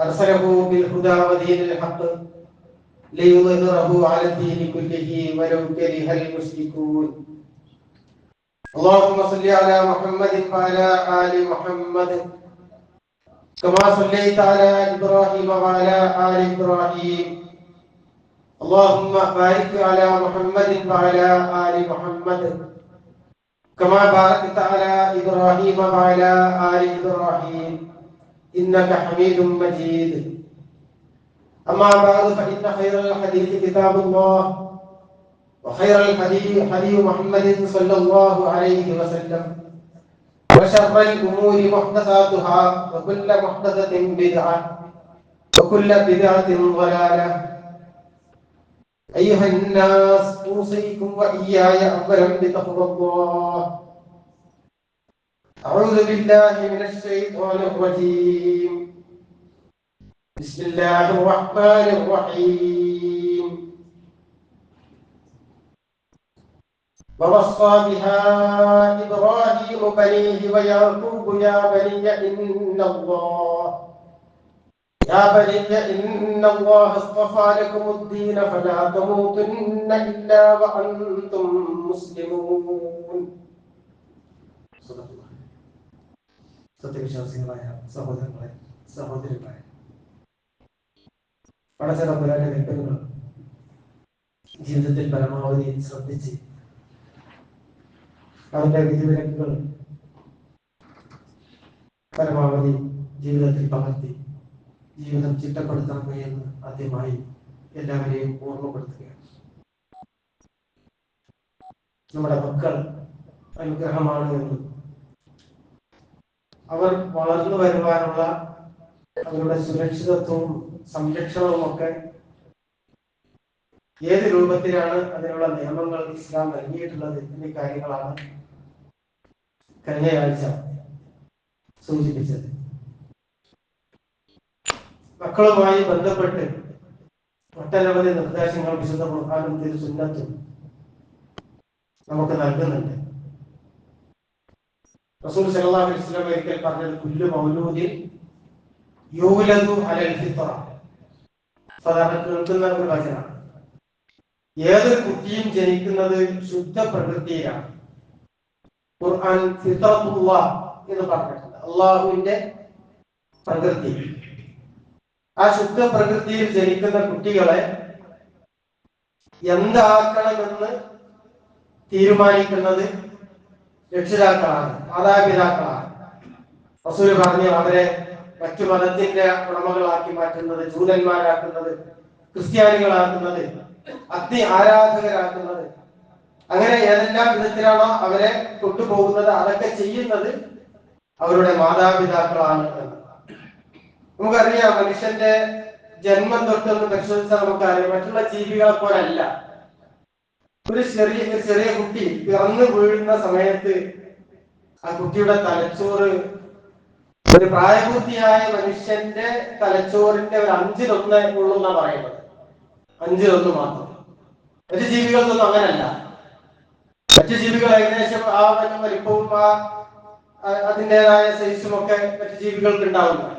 أرسله بالهدى ودين الحق ليظهره على الدين كله ولو كره المشركون. اللهم صل على محمد وعلى آل محمد. كما صليت على إبراهيم وعلى آل إبراهيم. اللهم بارك على محمد وعلى آل محمد. كما باركت على إبراهيم وعلى آل إبراهيم. إنك حميد مجيد. أما بعد فإن خير الحديث كتاب الله وخير الحديث حديث محمد صلى الله عليه وسلم. وشر الأمور محدثاتها وكل محدثة بدعة وكل بدعة ضلالة. أيها الناس أوصيكم وإياي أولا بتقوى الله. أعوذ بالله من الشيطان الرجيم. بسم الله الرحمن الرحيم. ووصى بها إبراهيم بنيه ويعقوب يا بني إن الله يا بني إن الله اصطفى لكم الدين فلا تموتن إلا وأنتم مسلمون. സത്യവിശ്വാസികളായ സഹോദരങ്ങളെ സഹോദരികളെ പടച്ചറപ്പുരാന്റെ കൽപ്പനകൾ ജീവിതത്തിൽ പരമാവധി ശ്രദ്ധിച്ച് അവരുടെ വിധിവിലക്കുകൾ പരമാവധി ജീവിതത്തിൽ പകർത്തി ജീവിതം ചിട്ടപ്പെടുത്തണമേ എന്ന് ആദ്യമായി എല്ലാവരെയും ഓർമ്മപ്പെടുത്തുകയാണ്. നമ്മുടെ മക്കൾ അനുഗ്രഹമാണ് എന്ന് അവർ വളർന്നു വരുവാനുള്ള അവരുടെ സുരക്ഷിതത്വവും സംരക്ഷണവും ഒക്കെ ഏത് രൂപത്തിലാണ് അതിനുള്ള നിയമങ്ങൾ ഇസ്ലാം നൽകിയിട്ടുള്ളത് എന്നീ കാര്യങ്ങളാണ് കഴിഞ്ഞയാഴ്ച സൂചിപ്പിച്ചത്. മക്കളുമായി ബന്ധപ്പെട്ട് ഒട്ടനവധി നിർദ്ദേശങ്ങൾ വിശുദ്ധ പ്രധാനമന്ത്രി തിരു സുന്നത്തും നമുക്ക് നൽകുന്നുണ്ട്. റസൂൽ സല്ലല്ലാഹു അലൈഹി വസല്ലം പറഞ്ഞത് അലൽ ഏതൊരു കുട്ടിയും ജനിക്കുന്നത് ശുദ്ധ പ്രകൃതിയിലാണ്. ഖുർആൻ എന്ന് പറഞ്ഞിട്ടുണ്ട്. അള്ളാഹുവിന്റെ പ്രകൃതി. ആ ശുദ്ധ പ്രകൃതിയിൽ ജനിക്കുന്ന കുട്ടികളെ എന്താക്കണമെന്ന് തീരുമാനിക്കുന്നത് രക്ഷിതാക്കളാണ് മാതാപിതാക്കളാണ്. റസൂൽ പറഞ്ഞു അവരെ മറ്റു മതത്തിന്റെ ഉടമകളാക്കി മാറ്റുന്നത് ജൂതന്മാരാക്കുന്നത് ക്രിസ്ത്യാനികളാക്കുന്നത് അഗ്നി ആരാധകരാക്കുന്നത് അങ്ങനെ ഏതെല്ലാം വിധത്തിലാണോ അവരെ കൊണ്ടുപോകുന്നത് അതൊക്കെ ചെയ്യുന്നത് അവരുടെ മാതാപിതാക്കളാണ് നമുക്കറിയാം മനുഷ്യന്റെ ജന്മം തൊട്ടൊന്ന് പരിശോധിച്ചാൽ നമുക്കറിയാം മറ്റുള്ള ജീവികളെ പോലല്ല. ഒരു ചെറിയ ചെറിയ കുട്ടി പിറന്നു വീഴുന്ന സമയത്ത് ആ കുട്ടിയുടെ തലച്ചോറ് ഒരു പ്രായപൂർത്തിയായ മനുഷ്യന്റെ തലച്ചോറിന്റെ ഒരു അഞ്ചിലൊന്ന് ഉള്ളൂന്നാ പറയുന്നത്. അഞ്ചിലൊന്ന് മാത്രം. മറ്റു ജീവികൾക്കൊന്നും അങ്ങനല്ല. മറ്റു ജീവികൾ ഏകദേശം ആ വല്ല വലിപ്പവും ആ അതിന്റെതായ സൈസും ഒക്കെ മറ്റു ജീവികൾക്ക് ഉണ്ടാവുന്നതാണ്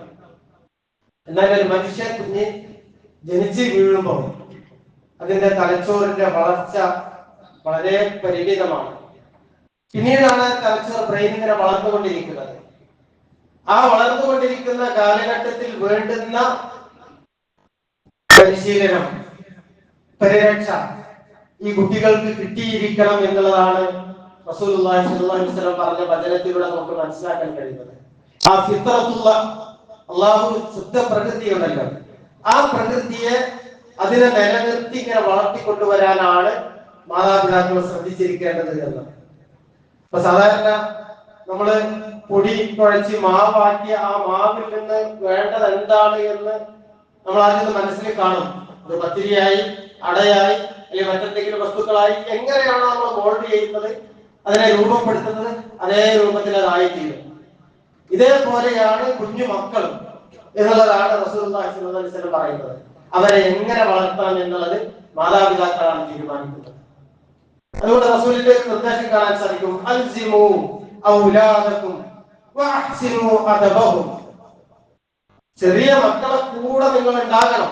എന്നാൽ ഒരു മനുഷ്യ കുഞ്ഞ് ജനിച്ച് വീഴുമ്പോൾ അതിന്റെ തലച്ചോറിന്റെ വളർച്ച വളരെ പരിമിതമാണ്. പിന്നീടാണ് കൾച്ചർ ബ്രെയിൻ ഇങ്ങനെ വളർന്നുകൊണ്ടിരിക്കുന്നത്. ആ വളർന്നുകൊണ്ടിരിക്കുന്ന കാലഘട്ടത്തിൽ വേണ്ടുന്ന പരിശീലനം പരിരക്ഷ ഈ കുട്ടികൾക്ക് കിട്ടിയിരിക്കണം എന്നുള്ളതാണ് പറഞ്ഞ വചനത്തിലൂടെ നമുക്ക് മനസ്സിലാക്കാൻ കഴിയുന്നത്. ആ ഫിത്രത്തുള്ള അള്ളാഹു ശുദ്ധ പ്രകൃതിയുണ്ടല്ലോ ആ പ്രകൃതിയെ അതിനെ നിലനിർത്തി ഇങ്ങനെ വളർത്തിക്കൊണ്ടുവരാനാണ് മാതാപിതാക്കൾ ശ്രദ്ധിച്ചിരിക്കേണ്ടത് എന്ന്. അപ്പൊ സാധാരണ നമ്മൾ പൊടി കുഴച്ച് മാവാക്കി ആ മാവിൽ നിന്ന് വേണ്ടത് എന്താണ് എന്ന് നമ്മൾ ആദ്യം മനസ്സിൽ കാണും. അത് പത്തിരിയായി അടയായി അല്ലെങ്കിൽ മറ്റെന്തെങ്കിലും വസ്തുക്കളായി എങ്ങനെയാണോ നമ്മൾ മോൾഡ് ചെയ്യുന്നത് അതിനെ രൂപപ്പെടുത്തുന്നത് അതേ രൂപത്തിൽ അതായി തീരും ഇതേപോലെയാണ് കുഞ്ഞു മക്കളും എന്നുള്ളതാണ് വസല്ലം പറയുന്നത്. അവരെ എങ്ങനെ വളർത്തണം എന്നുള്ളത് മാതാപിതാക്കളാണ് തീരുമാനിക്കുന്നത്. അതുകൊണ്ട് റസൂലിന്റെ നിർദ്ദേശം കാണാൻ സാധിക്കും. അൽസിമു ഔലാദക്കും വഅഹ്സിനു അദബഹും. ചെറിയ മക്കളെ കൂടെ നിങ്ങൾ ഉണ്ടാകണം.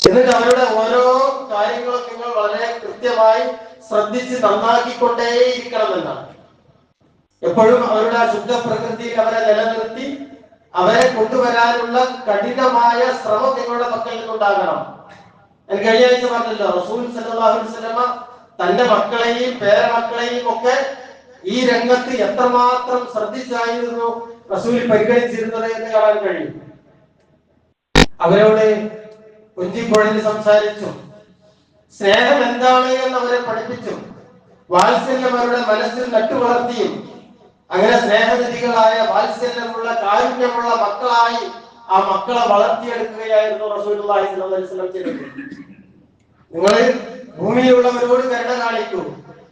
എന്നിട്ട് അവരുടെ ഓരോ കാര്യങ്ങളും നിങ്ങൾ വളരെ കൃത്യമായി ശ്രദ്ധിച്ച് നന്നാക്കിക്കൊണ്ടേയിരിക്കണം എന്നാണ്. എപ്പോഴും അവരുടെ ശുദ്ധ പ്രകൃതിയിൽ അവരെ നിലനിർത്തി അവരെ കൊണ്ടുവരാനുള്ള കഠിനമായ ശ്രമം നിങ്ങളുടെ മക്കളിൽ നിന്നുണ്ടാകണം. കഴിഞ്ഞ ആഴ്ച പറഞ്ഞല്ലോ റസൂൽ വസല്ലമ തന്റെ മക്കളെയും പേരമക്കളെയും ഒക്കെ ഈ രംഗത്ത് എത്രമാത്രം ശ്രദ്ധിച്ചായിരുന്നു റസൂൽ പരിഗണിച്ചിരുന്നത് എന്ന് കാണാൻ കഴിയും. അവരോട് കുഞ്ചിപ്പുഴയിൽ സംസാരിച്ചു. സ്നേഹം എന്താണ് എന്ന് അവരെ പഠിപ്പിച്ചു. വാത്സല്യം അവരുടെ മനസ്സിൽ നട്ടുവളർത്തിയും അങ്ങനെ സ്നേഹനിധികളായ വാത്സല്യമുള്ള കാരുണ്യമുള്ള മക്കളായി ആ മക്കളെ വളർത്തിയെടുക്കുകയായിരുന്നു വസല്ലം ചെയ്തത്. നിങ്ങൾ ഭൂമിയിലുള്ളവരോട് കരുണ കാണിക്കൂ.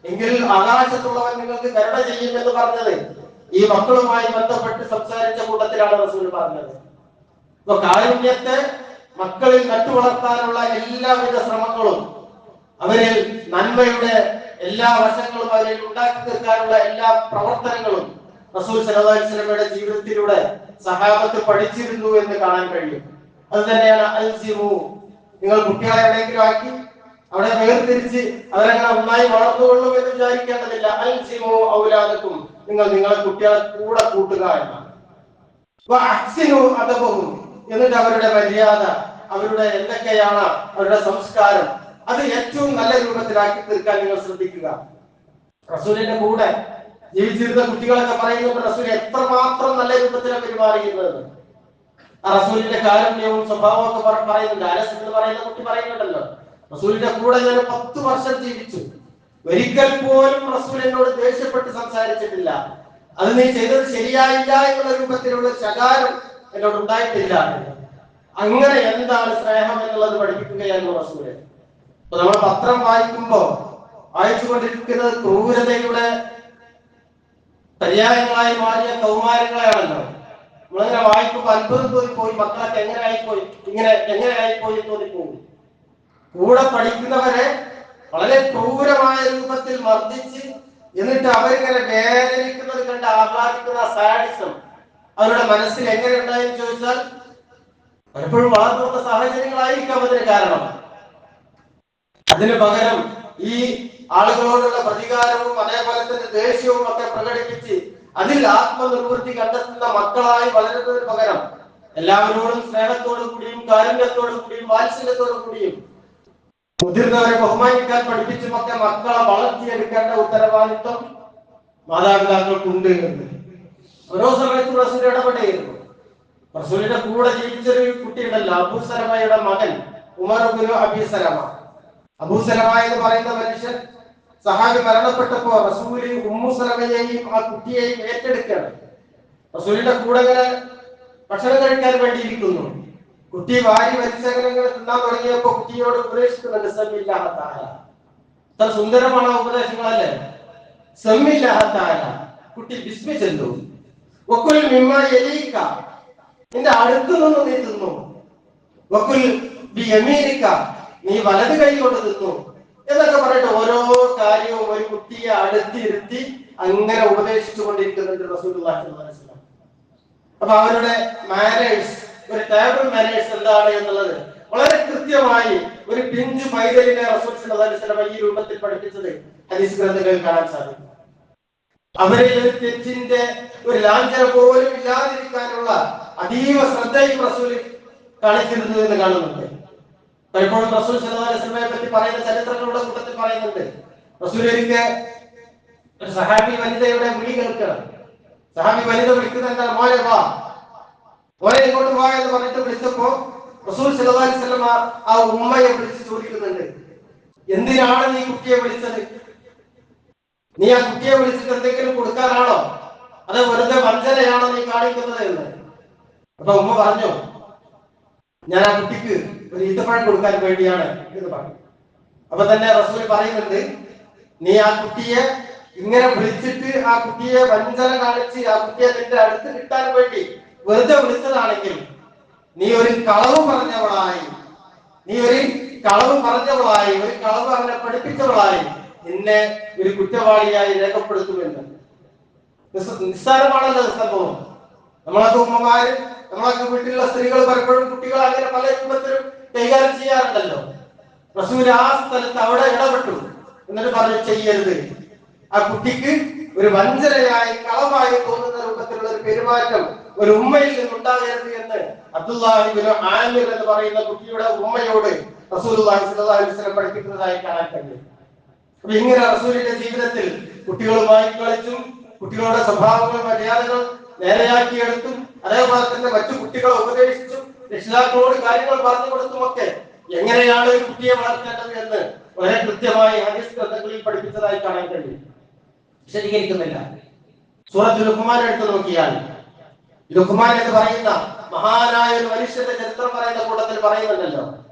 എങ്കിൽ ആകാശത്തുള്ളവൻ നിങ്ങൾക്ക് കരുണ ചെയ്യുമെന്ന് പറഞ്ഞത്. ഈ മക്കളുമായി ബന്ധപ്പെട്ട് സംസാരിച്ച കൂട്ടത്തിലാണ് റസൂൽ പറഞ്ഞത്. അപ്പൊ കാരുണ്യത്തെ മക്കളിൽ നട്ടുവളർത്താനുള്ള എല്ലാവിധ ശ്രമങ്ങളും അവരിൽ നന്മയുടെ എല്ലാ വശങ്ങളും അവരിൽ ഉണ്ടാക്കി തീർക്കാനുള്ള എല്ലാ പ്രവർത്തനങ്ങളും റസൂൽ സലഹുലമയുടെ ജീവിതത്തിലൂടെ സഹാബത്ത് പഠിച്ചിരുന്നു എന്ന് കാണാൻ കഴിയും. അത് തന്നെയാണ് അൽസിമു. നിങ്ങൾ കുട്ടികളെ എവിടെയെങ്കിലും ആക്കി. അവിടെ വേർതിരിച്ച് അവരങ്ങനെ ഒന്നായി വളർന്നുകൊള്ളും എന്ന് വിചാരിക്കേണ്ടതില്ല. അൽസിമോ ഔലാദക്കും. നിങ്ങൾ നിങ്ങളെ കുട്ടികളെ കൂടെ കൂട്ടുക എന്നാണ്. അതപവും എന്നിട്ട് അവരുടെ മര്യാദ അവരുടെ എന്തൊക്കെയാണ് അവരുടെ സംസ്കാരം അത് ഏറ്റവും നല്ല രൂപത്തിലാക്കി തീർക്കാൻ നിങ്ങൾ ശ്രദ്ധിക്കുക. റസൂലിന്റെ കൂടെ ജീവിച്ചിരുന്ന കുട്ടികളൊക്കെ പറയുന്നുണ്ട് റസൂൽ എത്രമാത്രം നല്ല രൂപത്തിലാണ് പെരുമാറിയിരുന്നത്? ആ റസൂലിന്റെ കാരുണ്യവും സ്വഭാവവും ഒക്കെ പറ- പറയുന്നുണ്ട്. അലസ് എന്ന് പറയുന്ന കുട്ടി പറയുന്നുണ്ടല്ലോ. റസൂലിന്റെ കൂടെ ഞാൻ പത്ത് വർഷം ജീവിച്ചു. ഒരിക്കൽ പോലും റസൂൽ എന്നോട് ദേഷ്യപ്പെട്ട് സംസാരിച്ചിട്ടില്ല. അത് നീ ചെയ്തത് ശരിയായില്ല എന്നുള്ള രൂപത്തിലുള്ള ശകാരം എന്നോട് ഉണ്ടായിട്ടില്ല. അങ്ങനെ എന്താണ് സ്നേഹം എന്നുള്ളത് പഠിപ്പിക്കുകയായിരുന്നു റസൂൽ. അപ്പൊ നമ്മൾ പത്രം വായിക്കുമ്പോ വായിച്ചുകൊണ്ടിരിക്കുന്നത് ക്രൂരതയുടെ പര്യായങ്ങളായി മാറിയ കൗമാരങ്ങളെയാണല്ലോ നമ്മളിങ്ങനെ വായിക്കുമ്പോൾ അത്ഭുതം തോന്നിപ്പോയി മക്കളൊക്കെ എങ്ങനെ ആയിപ്പോയി ഇങ്ങനെ എങ്ങനെ ആയിപ്പോയി തോന്നിപ്പോകും. കൂടെ പഠിക്കുന്നവരെ വളരെ ക്രൂരമായ രൂപത്തിൽ മർദ്ദിച്ച് എന്നിട്ട് അവരിങ്ങനെ വേദനിക്കുന്നത് കണ്ട് ആഹ്ലാദിക്കുന്ന സാഡിസം അവരുടെ മനസ്സിൽ എങ്ങനെ ഉണ്ടായെന്ന് ചോദിച്ചാൽ പലപ്പോഴും വളർന്നു വന്ന സാഹചര്യങ്ങളായിരിക്കാം അതിന് കാരണം. അതിന് പകരം ഈ ആളുകളോടുള്ള പ്രതികാരവും അതേപോലെ തന്നെ ദേഷ്യവും ഒക്കെ പ്രകടിപ്പിച്ച് അതിൽ ആത്മനിർവൃത്തി കണ്ടെത്തുന്ന മക്കളായി വളരുന്നതിന് പകരം എല്ലാവരോടും സ്നേഹത്തോടു കൂടിയും കാരുണ്യത്തോടു കൂടിയും വാത്സല്യത്തോടു കൂടിയും മുതിർന്നവരെ ബഹുമാനിക്കാൻ പഠിപ്പിച്ചുമൊക്കെ മക്കളെ വളർത്തിയെടുക്കേണ്ട ഉത്തരവാദിത്വം മാതാപിതാക്കൾക്കുണ്ട് എന്ന്. ഓരോ സമയത്തും റസൂൽ ഇടപെടുകയായിരുന്നു. റസൂലിന്റെ കൂടെ ജീവിച്ചൊരു കുട്ടിയുണ്ടല്ലോ അബൂസലമയുടെ മകൻ ഉമർ സലമ. അബീസലമ അബൂസലമ എന്ന് പറയുന്ന മനുഷ്യൻ സഹാബി മരണപ്പെട്ടപ്പോ റസൂൽ ഉമ്മുസലമയെയും ആ കുട്ടിയെയും ഏറ്റെടുക്കുകയാണ്. റസൂലിന്റെ കൂടെ ഭക്ഷണം കഴിക്കാൻ വേണ്ടി ഇരിക്കുന്നു കുട്ടി വാരി ഇങ്ങനെ തിന്നാൻ തുടങ്ങിയപ്പോ കുട്ടിയോട് ഉപദേശിക്കുന്നുണ്ട് സെമ്മില്ലാഹത്തായ ഇത്ര സുന്ദരമാണ് ഉപദേശങ്ങളല്ലേ? സെമ്മില്ലാഹത്തായ കുട്ടി വിസ്മിച്ചെന്തു? ഒക്കുൽ മിമ്മ എലിയിക്ക നിന്റെ അടുത്തു നിന്ന് നീ തിന്നു. ഒക്കുൽ യമീനിക്ക. നീ വലത് കൈ കൊണ്ട് തിന്നു. എന്നൊക്കെ പറഞ്ഞിട്ട് ഓരോ കാര്യവും ഒരു കുട്ടിയെ അടുത്തിരുത്തി അങ്ങനെ ഉപദേശിച്ചു കൊണ്ടിരിക്കുന്നുണ്ട് വസല്ലം. അപ്പൊ അവരുടെ മാനേഴ്സ് ഒരു ടേബിൾ മാനേഴ്സ് എന്താണ് എന്നുള്ളത്? വളരെ കൃത്യമായി ഒരു പിഞ്ച് പൈതലിനെ റസൂൽ ഈ രൂപത്തിൽ പഠിപ്പിച്ചത് ഹദീസ് ഗ്രന്ഥങ്ങളിൽ കാണാൻ സാധിക്കും. അവരിൽ ഒരു തെറ്റിന്റെ ഒരു ലാഞ്ചന പോലും ഇല്ലാതിരിക്കാനുള്ള അതീവ ശ്രദ്ധയും റസൂൽ കാണിച്ചിരുന്നു എന്ന് കാണുന്നുണ്ട്. പലപ്പോഴും റസൂൽ വസല്ലമയെ പറ്റി പറയുന്ന ചരിത്രങ്ങളുടെ കൂട്ടത്തിൽ പറയുന്നുണ്ട്. റസൂൽ ഒരിക്കൽ ഒരു സഹാബി വനിതയുടെ വിളി കേൾക്കണം. സഹാബി വനിത വിളിക്കുന്ന എന്താണ്? മോനെ വാ. മോനെ ഇങ്ങോട്ട് വാ എന്ന് പറഞ്ഞിട്ട് വിളിച്ചപ്പോ റസൂൽ സല്ലല്ലാഹു അലൈഹി വസല്ലമ ആ ഉമ്മയെ വിളിച്ച് ചോദിക്കുന്നുണ്ട്. എന്തിനാണ് നീ കുട്ടിയെ വിളിച്ചത്? നീ ആ കുട്ടിയെ വിളിച്ചിട്ട് എന്തെങ്കിലും കൊടുക്കാനാണോ? അത് വെറുതെ വഞ്ചനയാണോ നീ കാണിക്കുന്നത് എന്ന്? അപ്പൊ ഉമ്മ പറഞ്ഞു ഞാൻ ആ കുട്ടിക്ക് ഒരു ഈത്തപ്പഴം കൊടുക്കാൻ വേണ്ടിയാണ് എന്ന് പറഞ്ഞു. അപ്പൊ തന്നെ റസൂൽ പറയുന്നുണ്ട് നീ ആ കുട്ടിയെ ഇങ്ങനെ വിളിച്ചിട്ട് ആ കുട്ടിയെ വഞ്ചന കാണിച്ച് ആ കുട്ടിയെ നിന്റെ അടുത്ത് കിട്ടാൻ വേണ്ടി വെറുതെ വിളിച്ചതാണെങ്കിൽ നീ ഒരു കളവ് പറഞ്ഞവളായി. നീ ഒരു കളവ് പറഞ്ഞവളായി ഒരു കളവ് അവനെ പഠിപ്പിച്ചവളായി. നിന്നെ ഒരു കുറ്റവാളിയായി രേഖപ്പെടുത്തുമെന്ന്. നിസ്സ- നിസ്സാരമാണല്ലോ സംഭവം. നമ്മളൊക്കെ ഉമ്മമാര് നമ്മളൊക്കെ വീട്ടിലുള്ള സ്ത്രീകൾ പലപ്പോഴും കുട്ടികൾ അങ്ങനെ പല രൂപത്തിലും കൈകാര്യം ചെയ്യാറുണ്ടല്ലോ. റസൂൽ ആ സ്ഥലത്ത് അവിടെ ഇടപെട്ടു. എന്നിട്ട് പറഞ്ഞു ചെയ്യരുത്. ആ കുട്ടിക്ക് ഒരു വഞ്ചനയായി കളവായി തോന്നുന്ന രൂപത്തിലുള്ള ഒരു പെരുമാറ്റം ഒരു ഉമ്മയിൽ നിന്നുണ്ടാകരുത് എന്ന് അബ്ദുല്ലാഹിബിന് ആമിർ എന്ന് പറയുന്ന കുട്ടിയുടെ ഉമ്മയോട് റസൂലുള്ളാഹി സ്വല്ലല്ലാഹു അലൈഹി വസല്ലം പഠിപ്പിക്കുന്നതായി കാണാൻ കഴിയും അപ്പൊ ഇങ്ങനെ റസൂലിന്റെ ജീവിതത്തിൽ കുട്ടികളുമായി കളിച്ചും കുട്ടികളുടെ സ്വഭാവങ്ങൾ മര്യാദകൾ നേരെയാക്കിയെടുത്തും അതേപോലെ തന്നെ മറ്റു കുട്ടികളെ ഉപദേശിച്ചും രക്ഷിതാക്കളോട് കാര്യങ്ങൾ പറഞ്ഞു കൊടുത്തുമൊക്കെ എങ്ങനെയാണ് ഒരു കുട്ടിയെ വളർത്തേണ്ടത് എന്ന് വളരെ കൃത്യമായി ഹദീസ് ഗ്രന്ഥങ്ങളിൽ പഠിപ്പിച്ചതായി കാണാൻ കഴിയും വിശദീകരിക്കുന്നില്ല. സൂറത്തുൽ ലുക്കുമാൻ എടുത്തു നോക്കിയാൽ ലുക്കുമാൻ എന്ന് പറയുന്ന മഹാനായ ഒരു മനുഷ്യന്റെ ചരിത്രം പറയുന്ന കൂട്ടത്തിൽ പറയുന്നുണ്ടല്ലോ.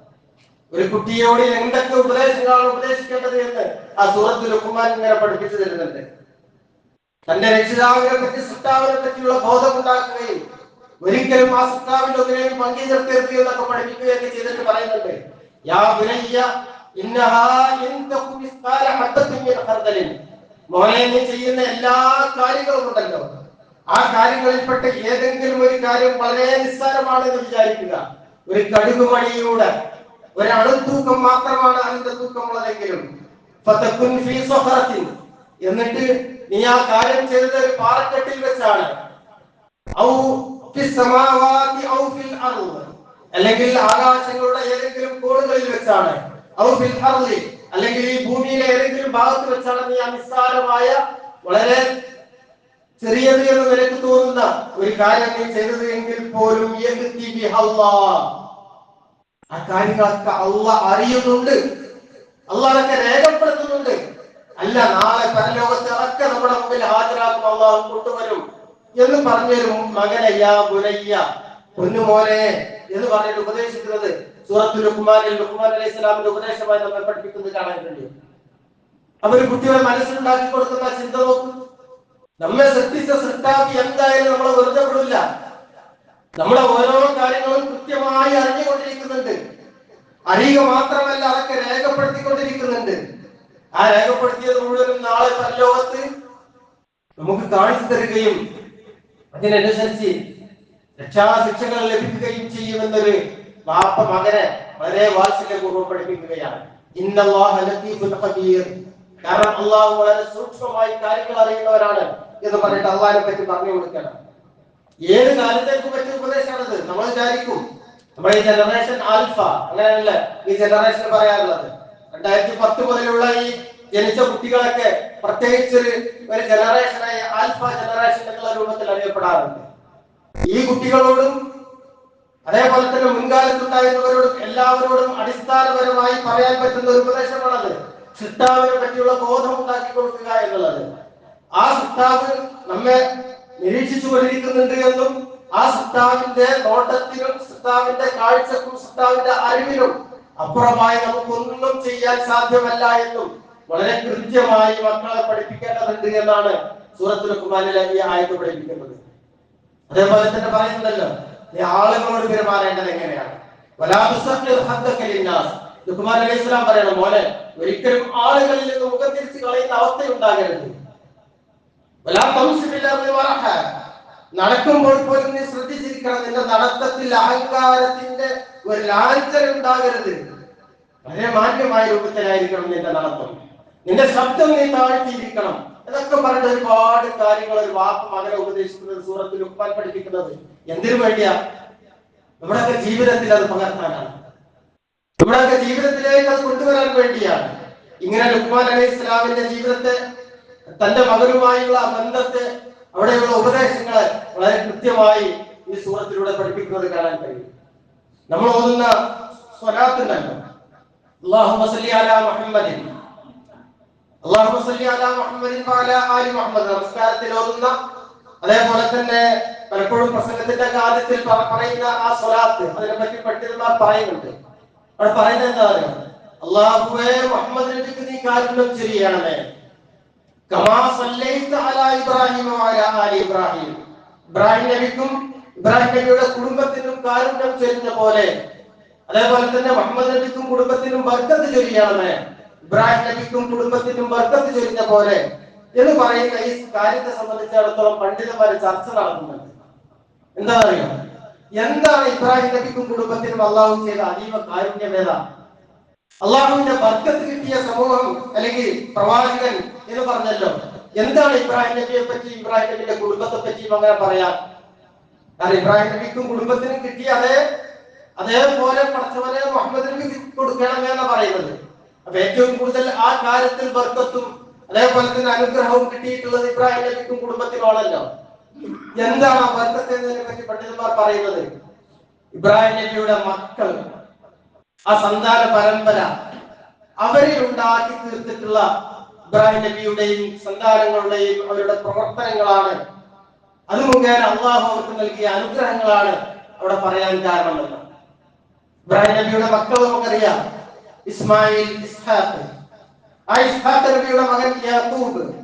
ഒരു കുട്ടിയോട് എന്തൊക്കെ ഉപദേശങ്ങളാണ് ഉപദേശിക്കേണ്ടത് എന്ന് ആ സൂറത്ത് ലുഹ്മാൻ ഇങ്ങനെ പഠിപ്പിച്ചു തരുന്നുണ്ട്. തന്റെ രക്ഷിതാവിനെ പറ്റി സൃഷ്ടാവിനെ പറ്റിയുള്ള ബോധം ഉണ്ടാക്കുകയും ഒരിക്കലും ആ സൃഷ്ടാവിന്റെ ഒന്നിനെയും പങ്കുചേർക്കരുത് എന്നൊക്കെ പഠിപ്പിക്കുകയൊക്കെ ചെയ്തിട്ട് പറയുന്നുണ്ട്. യാ വിനയ്യ മോനെ നീ ചെയ്യുന്ന എല്ലാ കാര്യങ്ങളും ഉണ്ടല്ലോ. ആ കാര്യങ്ങളിൽപ്പെട്ട ഏതെങ്കിലും ഒരു കാര്യം വളരെ നിസ്സാരമാണെന്ന് വിചാരിക്കുക. ഒരു കടുകുമണിയുടെ ഒരു അണുത്തൂക്കം മാത്രമാണ് അതിന്റെ തൂക്കമുള്ളതെങ്കിലും എന്നിട്ട് നീ ആ കാര്യം ചെയ്തത് ഒരു പാറക്കെട്ടിൽ വെച്ചാണ്. അല്ലെങ്കിൽ ആകാശങ്ങളുടെ ഏതെങ്കിലും കോണുകളിൽ വെച്ചാണ്. അല്ലെങ്കിൽ ഈ ഭൂമിയിലെ ഏതെങ്കിലും ഭാഗത്ത് വെച്ചാണ് നീ ആ നിസ്സാരമായ വളരെ ചെറിയത് എന്ന് നിനക്ക് തോന്നുന്ന ഒരു കാര്യം നീ ചെയ്തത് എങ്കിൽ പോലും. ആ കാര്യങ്ങളൊക്കെ അള്ള അറിയുന്നുണ്ട്. അള്ള അതൊക്കെ രേഖപ്പെടുത്തുന്നുണ്ട്. അല്ല നാളെ പരലോകത്ത് അതൊക്കെ നമ്മുടെ മുമ്പിൽ ഹാജരാക്കും അള്ളാഹു കൊണ്ടുവരും എന്ന് പറഞ്ഞൊരു മകനയ്യ ഗുരയ്യ പൊന്നുമോനെ എന്ന് പറഞ്ഞിട്ട് ഉപദേശിക്കുന്നത് സൂറത്ത് ലുക്മാനിൽ ലുക്മാൻ അലൈഹി സ്വലാമിന്റെ ഉപദേശമായി നമ്മൾ പഠിപ്പിക്കുന്നത് കാണാൻ കഴിയും അവർ കുട്ടികളെ മനസ്സിലുണ്ടാക്കി കൊടുക്കുന്ന ചിന്ത നോക്കും. നമ്മെ സൃഷ്ടിച്ച സൃഷ്ടാക്കി എന്തായാലും നമ്മളെ വെറുതെ വിടില്ല നമ്മളെ ഓരോ കാര്യങ്ങളും കൃത്യമായി അറിഞ്ഞുകൊണ്ടിരിക്കുന്നുണ്ട്. അറിയുക മാത്രമല്ല അതൊക്കെ രേഖപ്പെടുത്തിക്കൊണ്ടിരിക്കുന്നുണ്ട്. ആ രേഖപ്പെടുത്തിയത് മുഴുവനും നാളെ പരലോകത്ത് നമുക്ക് കാണിച്ചു തരികയും അതിനനുസരിച്ച് രക്ഷാശിക്ഷകൾ ലഭിക്കുകയും ചെയ്യുമെന്നൊരു വാപ്പ മകനെ വളരെ വാത്സല്യപൂർവം പഠിപ്പിക്കുകയാണ്. ഇന്നല്ലാഹ ലത്തീഫുൽ ഖബീർ. കാരണം അള്ളാഹു വളരെ സൂക്ഷ്മമായി കാര്യങ്ങൾ അറിയുന്നവരാണ് എന്ന് പറഞ്ഞിട്ട് അള്ളാഹിനെ പറ്റി പറഞ്ഞു കൊടുക്കണം. ഏത് കാലത്തേക്ക് പറ്റിയ ഉപദേശമാണത്? നമ്മൾ വിചാരിക്കും. നമ്മുടെ ഈ ജനറേഷൻ ആൽഫ അങ്ങനെയല്ല? ഈ ജനറേഷൻ പറയാറുള്ളത്. രണ്ടായിരത്തി പത്ത് മുതലുള്ള ഈ ജനിച്ച കുട്ടികളൊക്കെ പ്രത്യേകിച്ച് ഒരു ജനറേഷനായി ആൽഫ ജനറേഷൻ എന്നുള്ള രൂപത്തിൽ അറിയപ്പെടാറുണ്ട്. ഈ കുട്ടികളോടും അതേപോലെ തന്നെ മുൻകാലത്തുണ്ടായിരുന്നവരോടും എല്ലാവരോടും അടിസ്ഥാനപരമായി പറയാൻ പറ്റുന്ന ഒരു ഉപദേശമാണത്. സിദ്ധാവിനെ പറ്റിയുള്ള ബോധം ഉണ്ടാക്കി കൊടുക്കുക എന്നുള്ളത്. ആ സിട്ടാവ് നമ്മെ നിരീക്ഷിച്ചു കൊണ്ടിരിക്കുന്നുണ്ട് എന്നും ആ സിട്ടാവിന്റെ നോട്ടത്തിനും സിട്ടാവിന്റെ കാഴ്ചക്കും സിട്ടാവിന്റെ അറിവിനും അപ്പുറമായി നമുക്കൊന്നും ചെയ്യാൻ സാധ്യമല്ല എന്നും വളരെ കൃത്യമായി മക്കളെ പഠിപ്പിക്കേണ്ടതുണ്ട് എന്നാണ് സൂറത്തുൽ ഖുർആനിലെ ഈ ആയത്ത് പഠിപ്പിക്കുന്നത് അതേപോലെ തന്നെ പറയുന്നുണ്ടല്ലോ നീ ആളുകളോട് പെരുമാറേണ്ടത് എങ്ങനെയാണ്? പറയണം മോനെ ഒരിക്കലും ആളുകളിൽ നിന്ന് മുഖം തിരിച്ച് കളയുന്ന അവസ്ഥ ഉണ്ടാകരുത് നടക്കുമ്പോൾ പോലും നീ ശ്രദ്ധിച്ചിരിക്കണം നിന്റെ നടത്തത്തിൽ അഹങ്കാരത്തിന്റെ ഒരു ലാഞ്ചന ഉണ്ടാകരുത്. വളരെ മാന്യമായ രൂപത്തിലായിരിക്കണം നിന്റെ നടത്തം. നിന്റെ ശബ്ദം നീ താഴ്ത്തിയിരിക്കണം. ഇതൊക്കെ പറഞ്ഞ ഒരുപാട് കാര്യങ്ങൾ ഒരു വാക്ക് മകനെ ഉപദേശിക്കുന്നത് സൂറത്തിൽ ഉപ്പാൻ പഠിപ്പിക്കുന്നത്. എന്തിനു വേണ്ടിയാ? നമ്മുടെയൊക്കെ ജീവിതത്തിൽ അത് പകർത്താനാണ്. നമ്മുടെയൊക്കെ ജീവിതത്തിലേക്ക് അത് കൊണ്ടുവരാൻ വേണ്ടിയാണ്. ഇങ്ങനെ ലുക്മാൻ അലൈഹി ഇസ്ലാമിന്റെ ജീവിതത്തെ തന്റെ മകനുമായുള്ള ബന്ധത്തെ അവിടെയുള്ള ഉപദേശങ്ങളെ വളരെ കൃത്യമായി ഈ സൂറത്തിലൂടെ പഠിപ്പിക്കുന്നത് കാണാൻ കഴിയും. നമ്മൾ ഓതുന്ന സ്വലാത്തുണ്ടല്ലോ നമസ്കാരത്തിൽ ഓതുന്ന അതേപോലെ തന്നെ പലപ്പോഴും പ്രസംഗത്തിന്റെ കാര്യത്തിൽ പറയുന്ന ആ സ്വലാത്ത് അതിനെ അതിനെപ്പറ്റി പണ്ഡിതന്മാർ പറയുന്നുണ്ട് അവിടെ പറയുന്നത് എന്താ പറയുക അള്ളാഹുവേ മുഹമ്മദ് നീ കാരുണ്യം ചെയ്യണമേ ഇബ്രാഹിം. ഇബ്രാഹിം നബിക്കും ഇബ്രാഹിം നബിയുടെ കുടുംബത്തിനും കാരുണ്യം ചൊരിഞ്ഞ പോലെ അതേപോലെ തന്നെ മുഹമ്മദ് നബിക്കും കുടുംബത്തിനും ബർക്കത്ത് ചൊരിയാണ് ഇബ്രാഹിം നബിക്കും കുടുംബത്തിനും ബർക്കത്ത് ചൊരിഞ്ഞ പോലെ എന്ന് പറയുന്ന ഈ കാര്യത്തെ സംബന്ധിച്ചിടത്തോളം പണ്ഡിതന്മാര് ചർച്ച നടത്തുന്നുണ്ട്. എന്താ പറയുക എന്താണ് ഇബ്രാഹിം നബിക്കും കുടുംബത്തിനും അള്ളാഹു ചെയ്ത അതീവ കാരുണ്യമേത അള്ളാഹുവിന്റെ ബർക്കത്ത് കിട്ടിയ സമൂഹം അല്ലെങ്കിൽ പ്രവാചകൻ എന്ന് പറഞ്ഞല്ലോ. എന്താണ് ഇബ്രാഹിം നബിയെ പറ്റി ഇബ്രാഹിം നബിയുടെ കുടുംബത്തെ പറ്റിയും അങ്ങനെ പറയാം? കാരണം ഇബ്രാഹിം നബിക്കും കുടുംബത്തിനും കിട്ടിയ അതേ അതേപോലെ പഠിച്ചവനെ മുഹമ്മദിനും നബി കൊടുക്കണമേ എന്ന് പറയുന്നത്. അപ്പൊ ഏറ്റവും കൂടുതൽ ആ കാര്യത്തിൽ ബർക്കത്തും അതേപോലെ തന്നെ അനുഗ്രഹവും കിട്ടിയിട്ടുള്ളത് ഇബ്രാഹിം നബിക്കും കുടുംബത്തിനാണല്ലോ എന്താണ് ആ ബർക്കത്ത് എന്നതിനെ പറ്റി പണ്ഡിതന്മാർ പറയുന്നത്? ഇബ്രാഹിം നബിയുടെ മക്കൾ ആ സന്താന പരമ്പര അവരിൽ ഉണ്ടാക്കി തീർത്തിട്ടുള്ള ഇബ്രാഹിം നബിയുടെയും സന്താനങ്ങളുടെയും അവരുടെ പ്രവർത്തനങ്ങളാണ്. അത് മുഖേന അള്ളാഹു അവർക്ക് നൽകിയ അനുഗ്രഹങ്ങളാണ് അവിടെ പറയാൻ കാരണമെന്ന്. ഇബ്രാഹിം നബിയുടെ മക്കൾ നമുക്കറിയാം. ഇസ്മായിൽ ഇസ്ഹാഖ്. ആ ഇസ്ഹാഖ് നബിയുടെ മകൻ യാക്കൂബ്.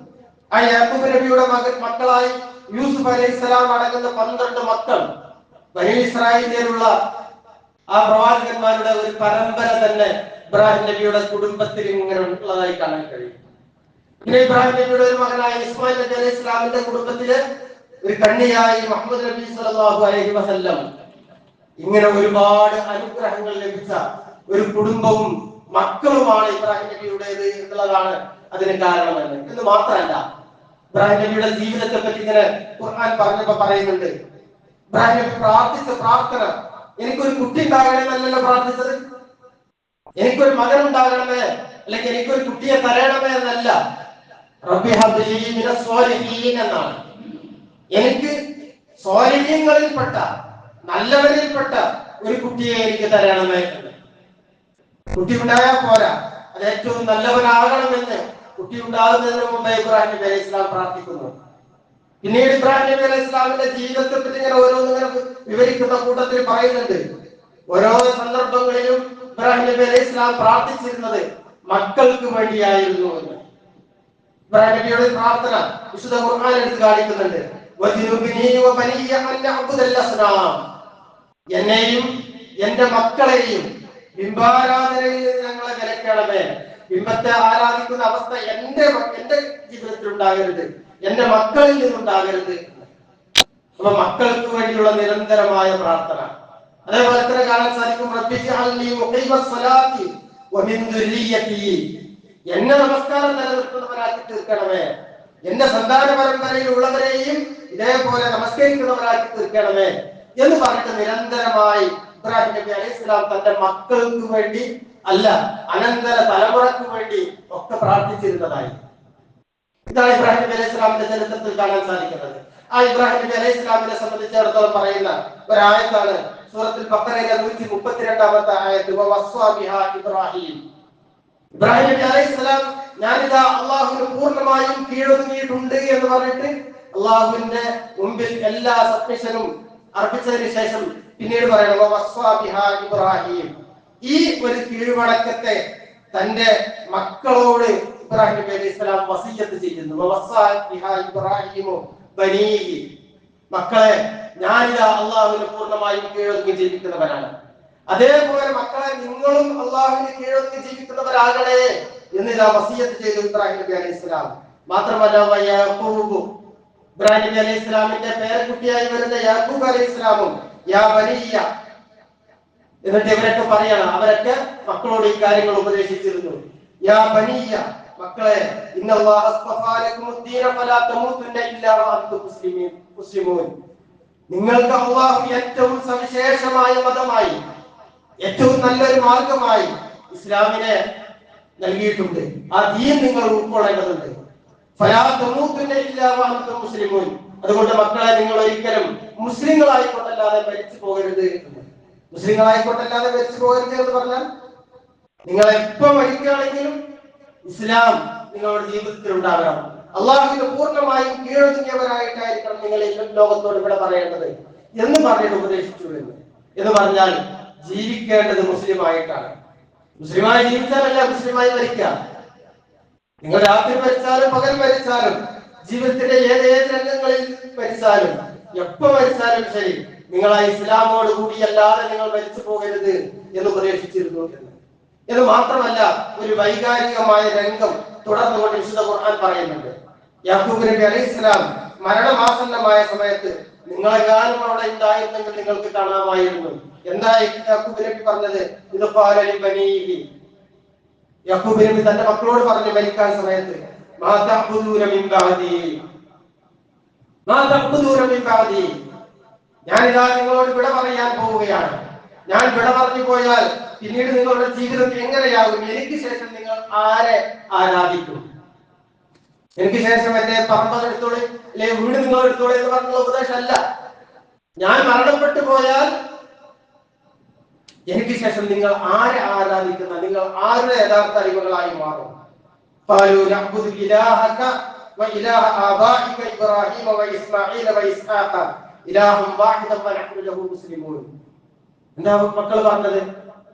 ആ യാക്കൂബ് നബിയുടെ മകൻ മക്കളായി യൂസുഫ് അലൈഹി സ്വലാം അടങ്ങുന്ന പന്ത്രണ്ട് മക്കൾ. ബനി ഇസ്രായേലിലുള്ള ആ പ്രവാചകന്മാരുടെ ഒരു പരമ്പര തന്നെ ഇബ്രാഹിം നബിയുടെ കുടുംബത്തിൽ ഇങ്ങനെ ഉള്ളതായി കാണാൻ കഴിയും. പിന്നെ ഇബ്രാഹിം നബിയുടെ ഒരു മകനായ ഇസ്മായിൽ നബി അലൈഹി ഇസ്ലാമിന്റെ കുടുംബത്തിൽ ഒരു കണ്ണിയായി മുഹമ്മദ് നബി സല്ലല്ലാഹു അലൈഹി വസല്ലം. ഇങ്ങനെ ഒരുപാട് അനുഗ്രഹങ്ങൾ ലഭിച്ച ഒരു കുടുംബവും മക്കളുമാണ് ഇബ്രാഹിം നബിയുടേത് എന്നുള്ളതാണ് അതിന് കാരണമെന്ന്. എന്ന് മാത്രമല്ല ഇബ്രാഹിം നബിയുടെ ജീവിതത്തെ പറ്റി ഇങ്ങനെ ഖുർആൻ പറഞ്ഞപ്പോ പറയുന്നുണ്ട്. ഇബ്രാഹിം നബി പ്രാർത്ഥിച്ച പ്രാർത്ഥന എനിക്കൊരു കുട്ടി ഉണ്ടാകണമെന്നല്ലല്ലോ പ്രാർത്ഥിച്ചത്? എനിക്കൊരു മകൻ ഉണ്ടാകണമേ അല്ലെങ്കിൽ എനിക്കൊരു കുട്ടിയെ തരണമേ എന്നല്ല. എന്നാണ്. എനിക്ക് സ്വാലിഹ്യങ്ങളിൽപ്പെട്ട നല്ലവരിൽപ്പെട്ട ഒരു കുട്ടിയെ എനിക്ക് തരണമേ. കുട്ടി ഉണ്ടായാൽ പോരാ. അത് ഏറ്റവും നല്ലവനാകണമെന്ന് കുട്ടി ഉണ്ടാകുന്നതിന് മുമ്പേ ഇബ്രാഹിം നബി അലൈഹി ഇസ്ലാം പ്രാർത്ഥിക്കുന്നു. പിന്നീട് ഇബ്രാഹിം നബി അലൈഹി ഇസ്ലാമിന്റെ ജീവിതത്തെ പറ്റി ഇങ്ങനെ ഓരോന്നിങ്ങനെ വിവരിക്കുന്ന കൂട്ടത്തിൽ പറയുന്നുണ്ട്. ഓരോ സന്ദർഭങ്ങളിലും ഇബ്രാഹിം നബി അലൈഹി ഇസ്ലാം പ്രാർത്ഥിച്ചിരുന്നത് മക്കൾക്ക് വേണ്ടിയായിരുന്നു എന്ന്. ഇബ്രാഹിം പ്രാർത്ഥന? വിശുദ്ധ ഖുർആൻ എടുത്ത് കാണിക്കുന്നുണ്ട്. എന്നെയും എന്റെ മക്കളെയും ബിംബാരാധനയിൽ ഞങ്ങളെ വിലക്കണമേ ബിംബത്തെ ആരാധിക്കുന്ന അവസ്ഥ എന്റെ എന്റെ ജീവിതത്തിൽ ഉണ്ടാകരുത് എന്റെ മക്കളിൽ നിന്നുണ്ടാകരുത്. അപ്പൊ മക്കൾക്ക് വേണ്ടിയുള്ള നിരന്തരമായ പ്രാർത്ഥന. അതേപോലെ തന്നെ കാണാൻ സാധിക്കും എന്നെ നമസ്കാരം നിലനിർത്തുന്നവരാക്കി തീർക്കണമേ. എന്റെ സന്താന പരമ്പരയിൽ ഉള്ളവരെയും ഇതേപോലെ നമസ്കരിക്കുന്നവരാക്കി തീർക്കണമേ എന്ന് പറഞ്ഞിട്ട് നിരന്തരമായി ഇബ്രാഹിം നബി അലൈഹി സ്വലാം തന്റെ മക്കൾക്ക് വേണ്ടി അല്ല അനന്തര തലമുറയ്ക്ക് വേണ്ടി ഒക്കെ പ്രാർത്ഥിച്ചിരുന്നതായി. ഇതാണ് ഇബ്രാഹിം നബി അലൈഹി സ്വലാമിന്റെ ചരിത്രത്തിൽ കാണാൻ സാധിക്കുന്നത്. ആ ഇബ്രാഹിം നബി അലൈഹി സ്വലാമിനെ സംബന്ധിച്ചിടത്തോളം പറയുന്ന ഒരായത്താണ് സൂറത്തിൽ പത്തനയിലെ നൂറ്റി മുപ്പത്തിരണ്ടാമത്തെ ആയത്ത് ഇബ്രാഹിം. ഇബ്രാഹിം നബി അലൈഹി സ്വലാം ഞാനിതാ അള്ളാഹുവിന് പൂർണമായും കീഴൊതുങ്ങിയിട്ടുണ്ട് എന്ന് പറഞ്ഞിട്ട് അള്ളാഹുവിന്റെ മുമ്പിൽ എല്ലാ സബ്മിഷനും അർപ്പിച്ചതിന് ശേഷം പിന്നീട് പറയണം ഇബ്രാഹിം. ഈ ഒരു കീഴ്വഴക്കത്തെ തന്റെ മക്കളോട് ഇബ്രാഹിം നബി അലൈഹി സ്വലാം വസീയത്ത് ചെയ്യുന്നു. ഇബ്രാഹിമോ മക്കളെ ഞാനിതാ അള്ളാഹുവിന് പൂർണമായും കീഴൊതുങ്ങി ജീവിക്കുന്നവനാണ്. അതേപോലെ മക്കളെ നിങ്ങളും അള്ളാഹുവിന് കീഴൊക്കെ ജീവിക്കുന്നവരാകണേ എന്ന് ഞാൻ വസീയത്ത് ചെയ്തു ഇബ്രാഹിം നബി അലൈഹി ഇസ്ലാം മാത്രമല്ല ഇബ്രാഹിം നബി അലൈഹി ഇസ്ലാമിന്റെ പേരക്കുട്ടിയായി വരുന്ന യാക്കൂബ് അലൈഹി ഇസ്ലാമും യാ വലിയ എന്നിട്ട് ഇവരൊക്കെ പറയണം അവരൊക്കെ മക്കളോട് ഈ കാര്യങ്ങൾ ഉപദേശിച്ചിരുന്നു. യാ ബനിയ മക്കളെ നിങ്ങൾക്ക് അള്ളാഹു ഏറ്റവും സവിശേഷമായ മതമായി ഏറ്റവും നല്ലൊരു മാർഗമായി ഇസ്ലാമിനെ നൽകിയിട്ടുണ്ട്. ആ ദീൻ നിങ്ങൾ ഉൾക്കൊള്ളേണ്ടതുണ്ട്. മുസ്ലിമൂൻ. അതുകൊണ്ട് മക്കളെ നിങ്ങൾ ഒരിക്കലും മുസ്ലിങ്ങളായിക്കൊണ്ടല്ലാതെ മരിച്ചു പോകരുത്. മുസ്ലിങ്ങളായിക്കൊണ്ടല്ലാതെ മരിച്ചു പോകരുത് എന്ന് പറഞ്ഞാൽ നിങ്ങൾ എപ്പോ മരിക്കുകയാണെങ്കിലും ഇസ്ലാം നിങ്ങളുടെ ജീവിതത്തിൽ ഉണ്ടാകണം. അള്ളാഹുവിന് പൂർണമായും കീഴൊതുങ്ങിയവരായിട്ടായിരിക്കണം നിങ്ങൾ ലോകത്തോട് ഇവിടെ പറയേണ്ടത് എന്ന് പറഞ്ഞിട്ട് ഉപദേശിച്ചു എന്ന്. എന്ന് പറഞ്ഞാൽ ജീവിക്കേണ്ടത് മുസ്ലിമായിട്ടാണ്. മുസ്ലിമായി ജീവിച്ചാലല്ല മുസ്ലിമായി മരിക്കാം. നിങ്ങൾ രാത്രി മരിച്ചാലും പകൽ മരിച്ചാലും ജീവിതത്തിന്റെ ഏത് ഏത് രംഗങ്ങളിൽ മരിച്ചാലും എപ്പോ മരിച്ചാലും ശരി നിങ്ങൾ ആ ഇസ്ലാമോട് കൂടിയല്ലാതെ നിങ്ങൾ മരിച്ചു പോകരുത് എന്ന് ഉപദേശിച്ചിരുന്നു എന്ന്. ഇത് മാത്രമല്ല ഒരു വൈകാരികമായ രംഗം തുടർന്നുകൊണ്ട് വിശുദ്ധ ഖുർആൻ പറയുന്നുണ്ട്. യാക്കൂബ് നബി അലൈഹി ഇസ്ലാം മരണമാസന്നമായ സമയത്ത് നിങ്ങളെങ്ങാനും അവിടെ ഉണ്ടായിരുന്നെങ്കിൽ നിങ്ങൾക്ക് കാണാമായിരുന്നു. എന്താ യാക്കൂബ് പറഞ്ഞത്? ബനീഹി നബി തന്റെ മക്കളോട് പറഞ്ഞു മരിക്കാൻ സമയത്ത് ഞാനിതാ നിങ്ങളോട് വിട പറയാൻ പോവുകയാണ്. ഞാൻ വിട പറഞ്ഞു പോയാൽ പിന്നീട് നിങ്ങളുടെ ജീവിതത്തിൽ എങ്ങനെയാകും? എനിക്ക് ശേഷം നിങ്ങൾ ആരെ ആരാധിക്കും? എനിക്ക് ശേഷം എന്നെ പറമ്പെടുത്തോളി അല്ലെ വീട് നിങ്ങൾ നിങ്ങളെടുത്തോളി എന്ന് പറഞ്ഞുള്ള ഉപദേശം അല്ല ഞാൻ മരണപ്പെട്ടു പോയാൽ എനിക്ക് ശേഷം നിങ്ങൾ ആരെ ആരാധിക്കുന്ന നിങ്ങൾ ആരുടെ യഥാർത്ഥ അറിവുകളായി മാറും? എന്താ മക്കൾ പറഞ്ഞത്?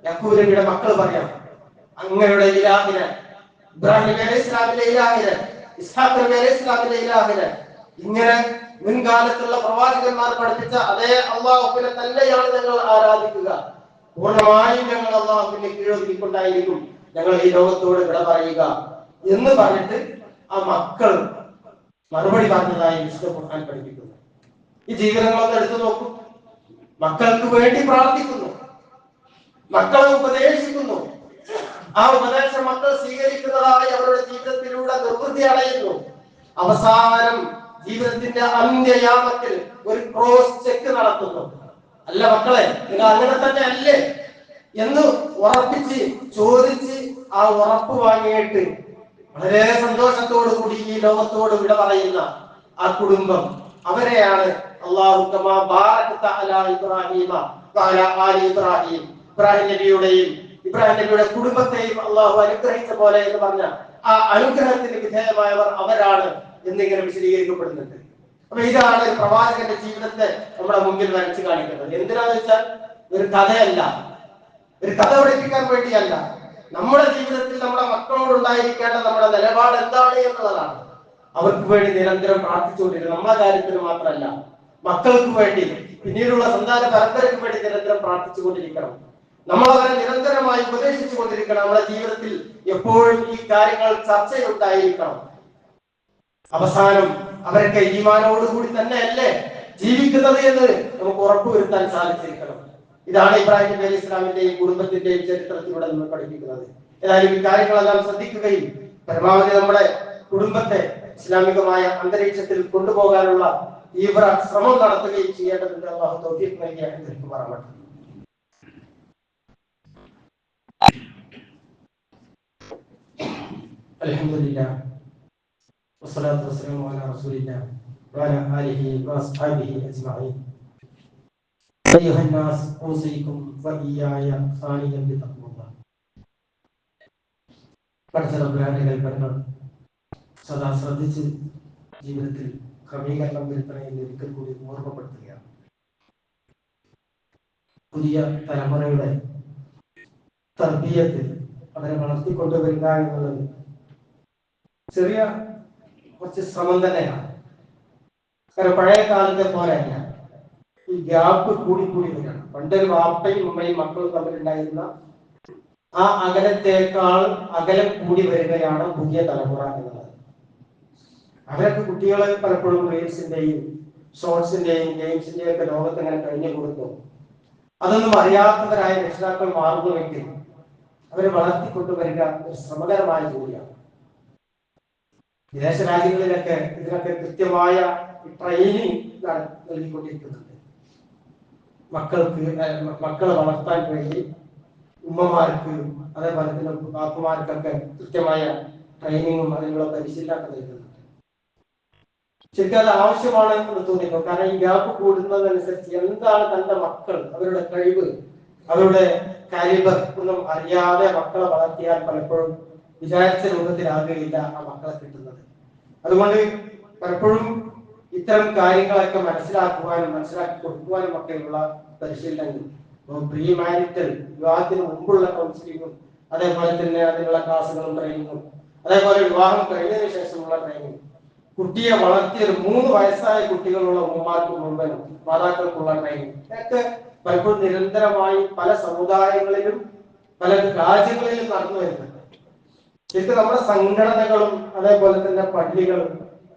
യഹൂദയുടെ മക്കൾ പറയാം. അങ്ങയുടെ ഇലാഹിനെ ഇബ്രാഹിം അലൈഹി ഇസ്ലാമിലെ ഇലാഹിനെ ഇങ്ങനെ മുൻകാലത്തുള്ള പ്രവാചകന്മാർ പഠിപ്പിച്ച അതേ അള്ളാഹുവിനെ തന്നെയാണ് ഞങ്ങൾ ആരാധിക്കുക. പൂർണമായും ഞങ്ങൾ അള്ളാഹുവിന്റെ കീഴൊതുക്കിക്കൊണ്ടായിരിക്കും ഞങ്ങൾ ഈ ലോകത്തോട് വിട പറയുക എന്ന് പറഞ്ഞിട്ട് ആ മക്കൾ മറുപടി പറഞ്ഞതായി വിശുദ്ധ ഖുർആൻ പഠിപ്പിക്കുന്നു. ഈ ജീവിതങ്ങളൊന്ന് എടുത്തു നോക്കും. മക്കൾക്ക് വേണ്ടി പ്രാർത്ഥിക്കുന്നു. മക്കളെ ഉപദേശിക്കുന്നു. ആ ഉപദേശം മക്കൾ സ്വീകരിക്കുന്നതായി അവരുടെ ജീവിതത്തിലൂടെ നിർവൃത്തി അടയുന്നു. അവസാനം ജീവിതത്തിന്റെ അന്ത്യയാമത്തിൽ ഒരു ക്രോസ് ചെക്ക് നടത്തുന്നു. അല്ല മക്കളെ നിങ്ങൾ അങ്ങനെ തന്നെ അല്ലേ? എന്ന് ഉറപ്പിച്ച് ചോദിച്ച് ആ ഉറപ്പ് വാങ്ങിയിട്ട് വളരെ സന്തോഷത്തോടു കൂടി ഈ ലോകത്തോട് വിട പറയുന്ന ആ കുടുംബം. അവരെയാണ് അള്ളാഹു ഇബ്രാഹീമ ആലി ഇബ്രാഹിം നബിയുടെയും ഇബ്രാഹിം നബിയുടെ കുടുംബത്തെയും അള്ളാഹു അനുഗ്രഹിച്ച പോലെ എന്ന് പറഞ്ഞ ആ അനുഗ്രഹത്തിന് വിധേയമായവർ അവരാണ് എന്നിങ്ങനെ വിശദീകരിക്കപ്പെടുന്നുണ്ട്. അപ്പൊ ഇതാണ് പ്രവാചകന്റെ ജീവിതത്തെ നമ്മുടെ മുമ്പിൽ വരച്ചു കാണിക്കുന്നത്. എന്തിനാന്ന് വെച്ചാൽ ഒരു കഥയല്ല. ഒരു കഥ പഠിപ്പിക്കാൻ വേണ്ടിയല്ല. നമ്മുടെ ജീവിതത്തിൽ നമ്മുടെ മക്കളോട് ഉണ്ടായിരിക്കേണ്ട നമ്മുടെ നിലപാട് എന്താണ് എന്നുള്ളതാണ്. അവർക്ക് വേണ്ടി നിരന്തരം പ്രാർത്ഥിച്ചുകൊണ്ടിരിക്കുന്നത് നമ്മുടെ കാര്യത്തിന് മാത്രമല്ല മക്കൾക്ക് വേണ്ടി പിന്നീടുള്ള സന്താന പരമ്പരയ്ക്ക് വേണ്ടി നിരന്തരം പ്രാർത്ഥിച്ചുകൊണ്ടിരിക്കണം. നമ്മൾ അവരെ നിരന്തരമായി ഉപദേശിച്ചു കൊണ്ടിരിക്കണം. നമ്മുടെ ജീവിതത്തിൽ എപ്പോഴും ഈ കാര്യങ്ങൾ ചർച്ചയുണ്ടായിരിക്കണം. അവസാനം അവരൊക്കെ ഈമാനോടുകൂടി തന്നെയല്ലേ ജീവിക്കുന്നത് എന്ന് നമുക്ക് ഉറപ്പുവരുത്താൻ സാധിച്ചിരിക്കണം. ഇതാണ് ഇബ്രാഹിം അലൈഹി ഇസ്ലാമിന്റെയും കുടുംബത്തിന്റെയും ചരിത്രത്തിലൂടെ നമ്മൾ പഠിപ്പിക്കുന്നത്. ഏതായാലും ഈ കാര്യങ്ങളെല്ലാം ശ്രദ്ധിക്കുകയും പരമാവധി നമ്മുടെ കുടുംബത്തെ ഇസ്ലാമികമായ അന്തരീക്ഷത്തിൽ കൊണ്ടുപോകാനുള്ള തീവ്ര ശ്രമം നടത്തുകയും ചെയ്യേണ്ടതുണ്ട്. അള്ളാഹു തൗഫീഖ് നൽകി അനുഗ്രഹിക്കുമാറാവട്ടെ അൽഹംദുലില്ലാ والصلاة والسلام على رسول الله وعلى آله وأصحابه أجمعين أيها الناس أوصيكم وإياي ثانيا بتقوى الله പഠിച്ചതമ്പുരാന്റെ കൽപ്പനകൾ സദാ ശ്രദ്ധിച്ച് ജീവിതത്തിൽ ക്രമീകരണം വരുത്തണമെന്ന് ഒരിക്കൽ കൂടി ഓർമ്മപ്പെടുത്തുകയാണ് പുതിയ തലമുറയുടെ തർബീയത്തിൽ അവരെ വളർത്തിക്കൊണ്ടുവരിക എന്നുള്ളത് ചെറിയ കുറച്ച് ശ്രമം തന്നെയാണ്. കാരണം പഴയ കാലത്തെ പോലെയല്ല ഈ ഗ്യാപ്പ് കൂടി കൂടി വരികയാണ് പണ്ടൊരു വാപ്പയും ഉമ്മയും മക്കളും തമ്മിലുണ്ടായിരുന്ന ആ അകലത്തേക്കാൾ അകലം കൂടി വരികയാണ് പുതിയ തലമുറ എന്നുള്ളത്. അവരൊക്കെ കുട്ടികളെ പലപ്പോഴും റീൽസിന്റെയും ഷോർട്സിന്റെയും ഗെയിംസിന്റെയും ഒക്കെ ലോകത്ത് ഇങ്ങനെ കഴിഞ്ഞു കൊടുത്തു. അതൊന്നും അറിയാത്തവരായ രക്ഷിതാക്കൾ മാറുന്നുവെങ്കിൽ അവരെ വളർത്തിക്കൊണ്ടുവരിക ഒരു ശ്രമകരമായ ജോലിയാണ്. വിദേശ രാജ്യങ്ങളിലൊക്കെ ഇതിനൊക്കെ കൃത്യമായ ട്രെയിനിങ് നൽകിക്കൊണ്ടിരിക്കുന്നുണ്ട് മക്കൾക്ക് മക്കളെ വളർത്താൻ വേണ്ടി ഉമ്മമാർക്ക് അതേപോലെ തന്നെ ബാപ്പുമാർക്കൊക്കെ കൃത്യമായ ട്രെയിനിങ്ങും അതിനുള്ള പരിശീലനമൊക്കെ നൽകുന്നുണ്ട് ശരിക്കും അത് ആവശ്യമാണ് എന്ന് തോന്നിപ്പോ കാരണം ഈ ഗ്യാപ്പ് കൂടുന്നതനുസരിച്ച് എന്താണ് തന്റെ മക്കൾ അവരുടെ കഴിവ് അവരുടെ കാലിബർ ഒന്നും അറിയാതെ മക്കളെ വളർത്തിയാൽ പലപ്പോഴും വിചാരിച്ച രൂപത്തിലാകുകയില്ല ആ മക്കളെ കിട്ടുന്നത്. അതുകൊണ്ട് പലപ്പോഴും ഇത്തരം കാര്യങ്ങളൊക്കെ മനസ്സിലാക്കുവാനും മനസ്സിലാക്കി കൊടുക്കുവാനും ഒക്കെയുള്ള പരിശീലനങ്ങൾ. പ്രീ മാരിറ്റൽ വിവാഹത്തിന് മുമ്പുള്ള കൗൺസിലിങ്ങും അതേപോലെ തന്നെ അതിനുള്ള ക്ലാസ്സുകളും ട്രെയിനിങ്ങും അതേപോലെ വിവാഹം കഴിഞ്ഞതിന് ശേഷമുള്ള ട്രെയിനിങ് കുട്ടിയെ വളർത്തിയ ഒരു മൂന്ന് വയസ്സായ കുട്ടികളുള്ള ഉമ്മമാർക്ക് മുഴുവനും മാതാക്കൾക്കുള്ള ട്രെയിനിങ് ഇതൊക്കെ പലപ്പോഴും നിരന്തരമായി പല സമുദായങ്ങളിലും പല രാജ്യങ്ങളിലും നടന്നു വരുന്നുണ്ട്. ശരിക്കും നമ്മുടെ സംഘടനകളും അതേപോലെ തന്നെ പള്ളികളും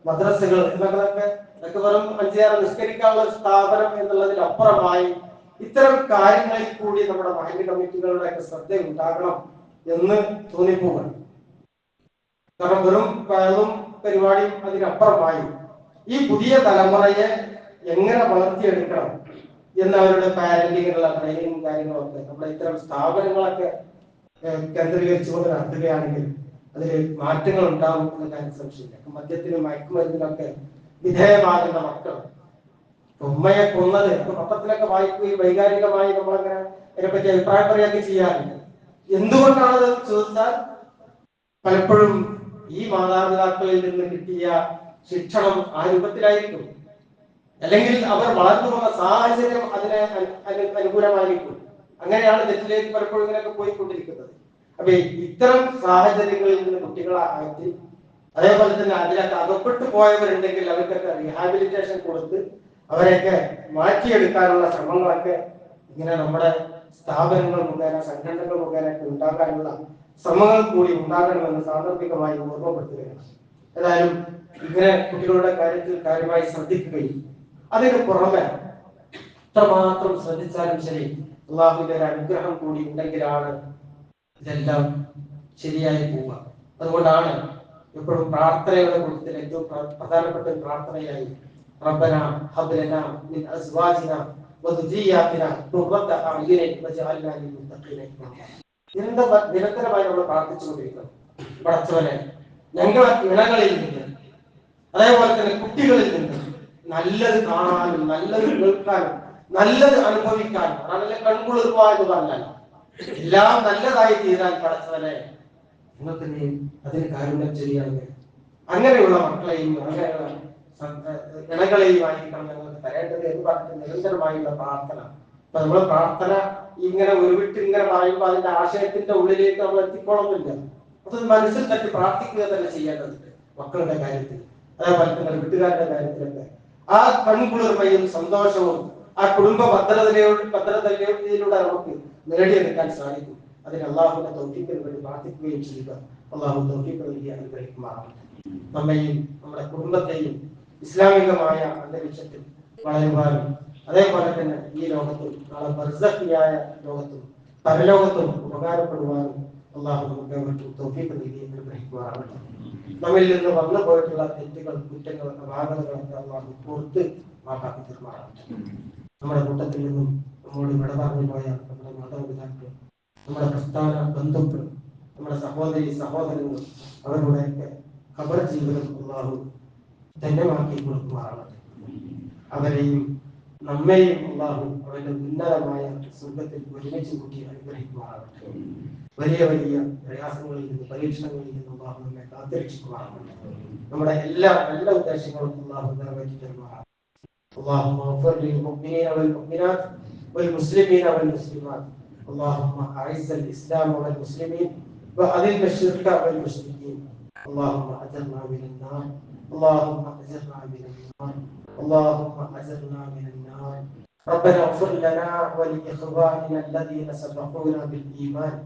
മദ്രസകൾ എന്നൊക്കെ ഇതൊക്കെ വെറും അഞ്ചേറെ നിസ്കരിക്കാനുള്ള ഒരു സ്ഥാപനം എന്നുള്ളതിനപ്പുറമായി ഇത്തരം കാര്യങ്ങളിൽ കൂടി നമ്മുടെ മഹല്ല് കമ്മിറ്റികളുടെ ഒക്കെ ശ്രദ്ധ ഉണ്ടാകണം എന്ന് തോന്നിപ്പോകണം കാരണം വെറും പരിപാടിയും അതിനപ്പുറമായി. ഈ പുതിയ തലമുറയെ എങ്ങനെ വളർത്തിയെടുക്കണം എന്ന് അവരുടെ പാരന്റിങ്ങിനുള്ള ട്രെയിനിങ് കാര്യങ്ങളൊക്കെ നമ്മുടെ ഇത്തരം സ്ഥാപനങ്ങളൊക്കെ കേന്ദ്രീകരിച്ചുകൊണ്ട് നടത്തുകയാണെങ്കിൽ അതിൽ മാറ്റങ്ങൾ ഉണ്ടാവും എന്ന കാര്യം സംശയമില്ല മദ്യത്തിനും മയക്കുമരുന്നിനൊക്കെ വിധേയമാകുന്ന മക്കൾ. ഉമ്മയെ കൊന്നത് ഇപ്പൊ പത്രത്തിലൊക്കെ വായിക്കുകയും വൈകാരികമായി നമ്മളങ്ങനെ അതിനെപ്പറ്റി അഭിപ്രായം പറയുകയൊക്കെ ചെയ്യാറുണ്ട്. എന്തുകൊണ്ടാണത് ചോദിച്ചാൽ പലപ്പോഴും ഈ മാതാപിതാക്കളിൽ നിന്ന് കിട്ടിയ ശിക്ഷണം ആ രൂപത്തിലായിരിക്കും. അല്ലെങ്കിൽ അവർ വളർന്നു വന്ന സാഹചര്യം അതിനെ അനു- അനു- അനുകൂലമായിരിക്കും. അങ്ങനെയാണ് തെറ്റിലേക്ക് പലപ്പോഴും ഇങ്ങനെയൊക്കെ പോയിക്കൊണ്ടിരിക്കുന്നത്. അപ്പൊ ഇത്തരം സാഹചര്യങ്ങളിൽ നിന്ന് കുട്ടികളെ അകറ്റി അതേപോലെ തന്നെ അതിലൊക്കെ അകപ്പെട്ടു പോയവരുണ്ടെങ്കിൽ അവർക്കൊക്കെ റീഹാബിലിറ്റേഷൻ കൊടുത്ത് അവരെയൊക്കെ മാറ്റിയെടുക്കാനുള്ള ശ്രമങ്ങളൊക്കെ ഇങ്ങനെ നമ്മുടെ സ്ഥാപനങ്ങൾ മുഖേന സംഘടനകൾ മുഖേന ഒക്കെ ഉണ്ടാക്കാനുള്ള ശ്രമങ്ങൾ കൂടി ഉണ്ടാകണമെന്ന് സാന്ദർഭികമായി ഓർമ്മപ്പെടുത്തുകയാണ്. ഏതായാലും ഇങ്ങനെ കുട്ടികളുടെ കാര്യത്തിൽ കാര്യമായി ശ്രദ്ധിക്കുകയും അതിന് പുറമെ എത്രമാത്രം ശ്രദ്ധിച്ചാലും ശരി അള്ളാഹുവിന്റെ ഒരു അനുഗ്രഹം കൂടി ഉണ്ടെങ്കിലാണ് ഇതെല്ലാം ശരിയായി പോവുക. അതുകൊണ്ടാണ് എപ്പോഴും പ്രാർത്ഥനയുടെ കൂട്ടത്തിൽ ഏറ്റവും പ്ര- പ്രധാനപ്പെട്ട പ്രാർത്ഥനയായി റബ്ബന ഹബ് ലനാ മിൻ അസ്വാജിന വദുരിയാതിന ഖുർറത അഅ്യുനിൻ വജഅൽനാ ലിൽ മുത്തഖീന. ഇമാമ നിരന്തര- നിരന്തരമായി നമ്മൾ പ്രാർത്ഥിച്ചുകൊണ്ടിരിക്കണം പടച്ചവനെ ഞങ്ങളെ ഇണകളിൽ നിന്ന് അതേപോലെ തന്നെ കുട്ടികളിൽ നിന്ന് നല്ലത് കാണാനും നല്ലത് കേൾക്കാനും നല്ലത് അനുഭവിക്കാനും അതല്ല കൺകുളിർവ എല്ലാം നല്ലതായി തീരാൻ പഠിച്ചവനെ നിങ്ങൾക്ക് നീ അതിന് കാരുണ്യം ചെയ്യാതെ അങ്ങനെയുള്ള മക്കളെയും അങ്ങനെയുള്ള ഇണകളെയും ആയിരിക്കണം ഞങ്ങൾക്ക് തരേണ്ടത് എന്ന് പറഞ്ഞിട്ട് നിരന്തരമായുള്ള പ്രാർത്ഥന. അപ്പൊ നമ്മൾ പ്രാർത്ഥന ഇങ്ങനെ ഉരുവിട്ട് ഇങ്ങനെ പറയുമ്പോൾ അതിന്റെ ആശയത്തിന്റെ ഉള്ളിലേക്ക് നമ്മൾ എത്തിക്കോളന്നില്ല അത് മനസ്സിൽ തട്ടി പ്രാർത്ഥിക്കുക തന്നെ ചെയ്യേണ്ടതുണ്ട് മക്കളുടെ കാര്യത്തിൽ അതേപോലെ തന്നെ വീട്ടുകാരുടെ കാര്യത്തിലൊക്കെ. ആ കൺകുളിർമയും സന്തോഷവും ആ കുടുംബ ഭദ്രതയോട് ഭദ്രതയിലൂടെ നമുക്ക് നേടിയെടുക്കാൻ സാധിക്കും. അതിന് അള്ളാഹുവിന്റെ തൗഫീഖിന് വേണ്ടി പ്രാർത്ഥിക്കുകയും ചെയ്യുക. അള്ളാഹു തൗഫീഖ് നൽകി അനുഗ്രഹിക്കുമാറാവട്ടെ നമ്മയും നമ്മുടെ കുടുംബത്തെയും ഇസ്ലാമികമായ അന്തരീക്ഷത്തിൽ വളരുവാനും അതേപോലെ തന്നെ ഈ ലോകത്തും നാളെ ബർസഖിയായ ലോകത്തും പരലോകത്തും ഉപകാരപ്പെടുവാനും അള്ളാഹു നമുക്ക് തൗഫീഖ് നൽകി അനുഗ്രഹിക്കുമാറാകട്ടെ. നമ്മിൽ നിന്ന് വന്നു പോയിട്ടുള്ള തെറ്റുകൾ കുറ്റങ്ങൾ അപാകതകളൊക്കെ അള്ളാഹു പുറത്ത് മാപ്പാക്കി തീർമാറാകട്ടെ നമ്മുടെ കൂട്ടത്തിൽ നിന്നും നമ്മോട് വിട പറഞ്ഞു പോയ നമ്മുടെ മാതാപിതാക്കൾ നമ്മുടെ പ്രസ്ഥാന ബന്ധുക്കൾ നമ്മുടെ സഹോദരി സഹോദരങ്ങൾ അവരുടെയൊക്കെ ഖബർ ജീവിതം അള്ളാഹു ധന്യമാക്കി കൊടുക്കുമാറാവട്ടെ അവരെയും നമ്മെയും അള്ളാഹു അവന്റെ ഉന്നതമായ സ്വർഗത്തിൽ ഒരുമിച്ച് കൂട്ടി അനുഗ്രഹിക്കുമാറാവട്ടെ വലിയ വലിയ പ്രയാസങ്ങളിൽ നിന്ന് പരീക്ഷണങ്ങളിൽ നിന്ന് അള്ളാഹു നമ്മെ കാത്തിരക്ഷിക്കുമാറാവട്ടെ നമ്മുടെ എല്ലാ നല്ല ഉദ്ദേശങ്ങളും അള്ളാഹു നിറവേറ്റി തരുമാറാവട്ടെ اللهم اغفر للمؤمنين والمؤمنات والمسلمين والمسلمات. اللهم أعز الإسلام والمسلمين وأذل الشرك والمشركين. اللهم أجرنا من النار. اللهم أجرنا من النار. اللهم أجرنا من النار. ربنا اغفر لنا ولإخواننا الذين سبقونا بالإيمان.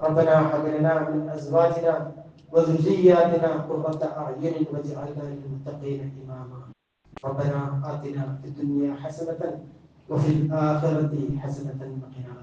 ربنا هب لنا من أزواجنا وذرياتنا قرة أعين واجعلنا للمتقين إماما. ربنا آتنا في الدنيا حسنة وفي الآخرة حسنة وقنا.